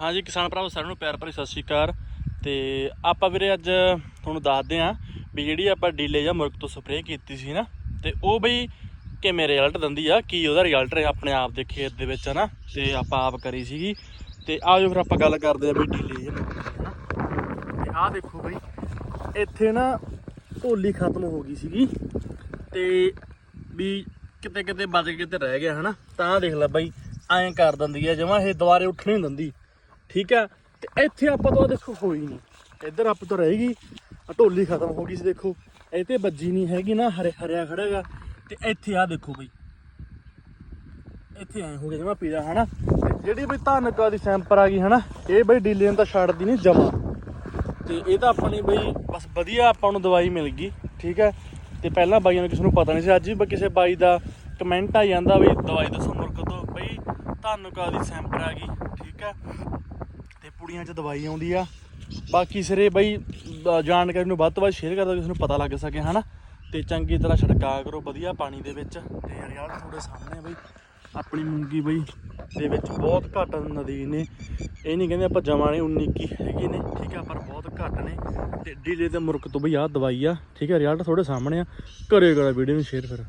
ਹਾਂਜੀ, ਕਿਸਾਨ ਭਰਾਵੋ, ਸਾਰਿਆਂ ਨੂੰ ਪਿਆਰ ਭਰੀ ਸਤਿ ਸ਼੍ਰੀ ਅਕਾਲ। ਤੇ ਆਪਾਂ ਵੀਰੇ ਅੱਜ ਤੁਹਾਨੂੰ ਦੱਸਦੇ ਆਂ ਵੀ ਜਿਹੜੀ ਆਪਾਂ ਡੀਲੇ ਜਾਂ ਮੁਰਗ ਤੋਂ ਸਪਰੇਅ ਕੀਤੀ ਸੀ ਨਾ, ਤੇ ਉਹ ਬਈ ਕਿਵੇਂ ਰਿਜ਼ਲਟ ਦਿੰਦੀ ਆ, ਕੀ ਉਹਦਾ ਰਿਜ਼ਲਟ ਰਿਹਾ ਆਪਣੇ ਆਪ ਦੇ ਖੇਤ ਦੇ ਵਿੱਚ, ਹਨਾ? ਤੇ ਆਪਾਂ ਆਪ ਕਰੀ ਸੀਗੀ। ਤੇ ਆਜੋ ਫਿਰ ਆਪਾਂ ਗੱਲ ਕਰਦੇ ਆ ਵੀ ਡੀਲੇ ਜਾਂ ਮੁਰਗ ਦੀ, ਹਨਾ? ਤੇ ਆਹ ਦੇਖੋ ਬਈ, ਇੱਥੇ ਨਾ ਢੋਲੀ ਖਤਮ ਹੋ ਗਈ ਸੀਗੀ। ਤੇ ਵੀ ਕਿਤੇ ਕਿਤੇ ਬਚ ਕਿਤੇ ਰਹਿ ਗਿਆ, ਹਨਾ? ਤਾਂ ਦੇਖ ਲੈ ਬਾਈ, ਐਂ ਕਰ ਦਿੰਦੀ ਹੈ ਜਮਾ ਇਹ ਦੁਬਾਰੇ ਉੱਠਣੀ ਨਹੀਂ ਦਿੰਦੀ। ਠੀਕ ਆ ਤੇ ਇੱਥੇ ਆਪਾਂ ਤੋਂ ਆਹ ਦੇਖੋ, ਹੋਈ ਨਹੀਂ ਇੱਧਰ ਆਪਾਂ ਤੋਂ ਰਹੇਗੀ। ਗਈ ਢੋਲੀ ਖਤਮ ਹੋ ਗਈ ਸੀ, ਦੇਖੋ। ਇਹ ਤੇ ਵੱਜੀ ਨਹੀਂ ਹੈਗੀ ਨਾ, ਹਰੇ ਹਰਿਆ ਖੜੇਗਾ ਤੇ ਇੱਥੇ ਆ ਦੇਖੋ ਬਈ। ਇੱਥੇ ਐਂ ਹੋ ਗਿਆ ਜਮਾ ਪੀਲਾ, ਹਨਾ? ਤੇ ਜਿਹੜੀ ਬਈ ਧਾਨਕਾ ਦੀ ਸੈਂਪਰ ਆ ਗਈ, ਹਨਾ? ਇਹ ਬਈ ਡੀਲੇ ਨੂੰ ਤਾਂ ਛੱਡਦੀ ਨਹੀਂ ਜਮਾ। ਤੇ ਇਹ ਤਾਂ ਆਪਣੀ ਬਈ ਬਸ ਵਧੀਆ ਆਪਾਂ ਨੂੰ ਦਵਾਈ ਮਿਲ ਗਈ, ਠੀਕ ਹੈ? ਤੇ ਪਹਿਲਾਂ ਬਾਈਆਂ ਨੂੰ ਕਿਸੇ ਨੂੰ ਪਤਾ ਨਹੀਂ ਸੀ, ਅੱਜ ਵੀ ਕਿਸੇ ਬਾਈ ਦਾ ਕਮੈਂਟ ਆ ਜਾਂਦਾ ਵੀ ਦਵਾਈ ਦੱਸੋ ਮੁਰਗ ਤੋਂ, ਬਈ ਧਾਨੁਕਾ ਦੀ ਸੈਂਪਰ ਆ ਗਈ, ਠੀਕ ਹੈ? ਤੇ ਪੁੜੀਆਂ 'ਚ ਦਵਾਈ ਆਉਂਦੀ ਆ। ਬਾਕੀ ਸਿਰੇ ਬਈ ਜਾਣਕਾਰੀ ਨੂੰ ਵੱਧ ਤੋਂ ਵੱਧ ਸ਼ੇਅਰ ਕਰ ਦਿਓ ਕਿਸੇ ਨੂੰ ਪਤਾ ਲੱਗ ਸਕੇ, ਹਨਾ? ਤੇ ਚੰਗੀ ਤਰ੍ਹਾਂ ਛਿੜਕਾ ਕਰੋ ਵਧੀਆ ਪਾਣੀ ਦੇ ਵਿੱਚ। ਤੇ ਯਾਰ ਯਾਰ ਤੁਹਾਡੇ ਸਾਹਮਣੇ ਬਈ, ਆਪਣੀ ਮੂੰਗੀ ਬਈ ਦੇ ਵਿੱਚ ਬਹੁਤ ਘੱਟ ਨਦੀ ਨੇ। ਇਹ ਨਹੀਂ ਕਹਿੰਦੇ ਆਪਾਂ ਜਮਾਂ ਨੇ 19 ਕੀ ਹੈਗੇ ਨੇ, ਠੀਕ ਆ, ਪਰ ਬਹੁਤ ਘੱਟ ਨੇ। ਤੇ ਡੀਲੇ ਤੇ ਮੁਰਕ ਤੋਂ ਬਈ ਆਹ ਦਵਾਈ ਆ, ਠੀਕ ਆ, ਰਿਜ਼ਲਟ ਤੁਹਾਡੇ ਸਾਹਮਣੇ ਆ। ਕਰਿਓ ਕਰਾ ਵੀਡੀਓ ਨੂੰ ਸ਼ੇਅਰ ਫਿਰ।